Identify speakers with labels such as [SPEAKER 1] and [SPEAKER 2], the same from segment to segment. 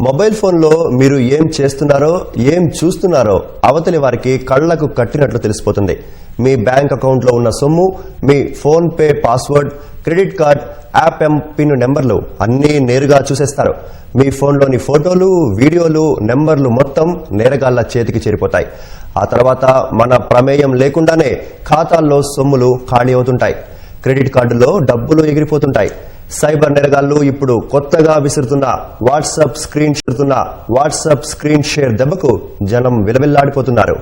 [SPEAKER 1] Mobile ఫోన్లో మీరు ఏం చేస్తున్నారో ఏం చూస్తున్నారో అవతలి వారికి కళ్ళకు కట్టినట్లు తెలిసిపోతుంది. మీ బ్యాంక్ అకౌంట్లో ఉన్న సొమ్ము మీ PhonePe password credit card app M PIN నెంబర్లు అన్నీ నేరుగా చూసేస్తారు. మీ ఫోన్లోని ఫోటోలు వీడియోలు నెంబర్లు మొత్తం నేరగాళ్ళ చేతికి చేరిపోతాయి. ఆ తర్వాత మన ప్రమేయం లేకుండానే ఖాతాల్లో సొమ్ములు ఖాళీ అవుతుంటాయి. క్రెడిట్ కార్డులో డబ్బులు ఎగిరిపోతుంటాయి. సైబర్ నేరగాళ్ళు ఇప్పుడు కొత్తగా విసురుతున్న వాట్సాప్ స్క్రీన్ షేర్తున్న వాట్సాప్ స్క్రీన్ షేర్ దెబ్బకు జనం విలవిల్లాడిపోతున్నారు.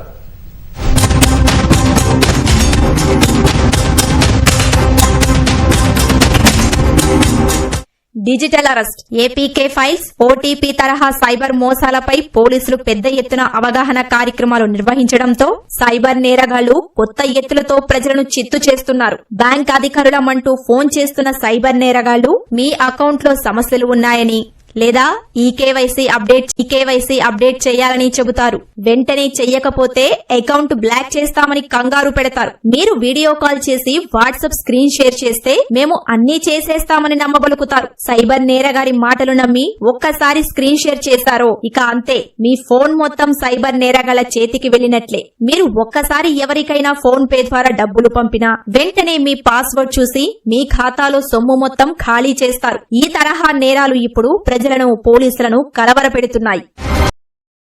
[SPEAKER 2] Digital arrest. APK files OTP తరహా సైబర్ మోసాలపై పోలీసులు పెద్ద ఎత్తున అవగాహన కార్యక్రమాలు నిర్వహించడంతో సైబర్ నేరగాళ్ళు కొత్త ఎత్తులతో ప్రజలను చిత్తు చేస్తున్నారు. బ్యాంక్ అధికారులమంటూ ఫోన్ చేస్తున్న సైబర్ నేరగాళ్ళు మీ అకౌంట్లో సమస్యలు ఉన్నాయని లేదా ఈకేవైసీ అప్డేట్ ఈకేవైసీ అప్డేట్ చేయాలని చెబుతారు. వెంటనే చెయ్యకపోతే అకౌంట్ బ్లాక్ చేస్తామని కంగారు పెడతారు. మీరు వీడియో కాల్ చేసి వాట్సాప్ స్క్రీన్ షేర్ చేస్తే మేము అన్ని చేసేస్తామని నమ్మబలుకుతారు. సైబర్ నేరగారి మాటలు నమ్మి ఒక్కసారి స్క్రీన్ షేర్ చేశారో ఇక అంతే. మీ ఫోన్ మొత్తం సైబర్ నేరగాల చేతికి వెళ్ళినట్లే మీరు ఒక్కసారి ఎవరికైనా ఫోన్ పే ద్వారా డబ్బులు పంపినా వెంటనే మీ పాస్వర్డ్ చూసి మీ ఖాతాలో సొమ్ము మొత్తం ఖాళీ చేస్తారు. ఈ తరహా నేరాలు ఇప్పుడు ప్రజలను పోలీసులను కలవరపెడుతున్నాయి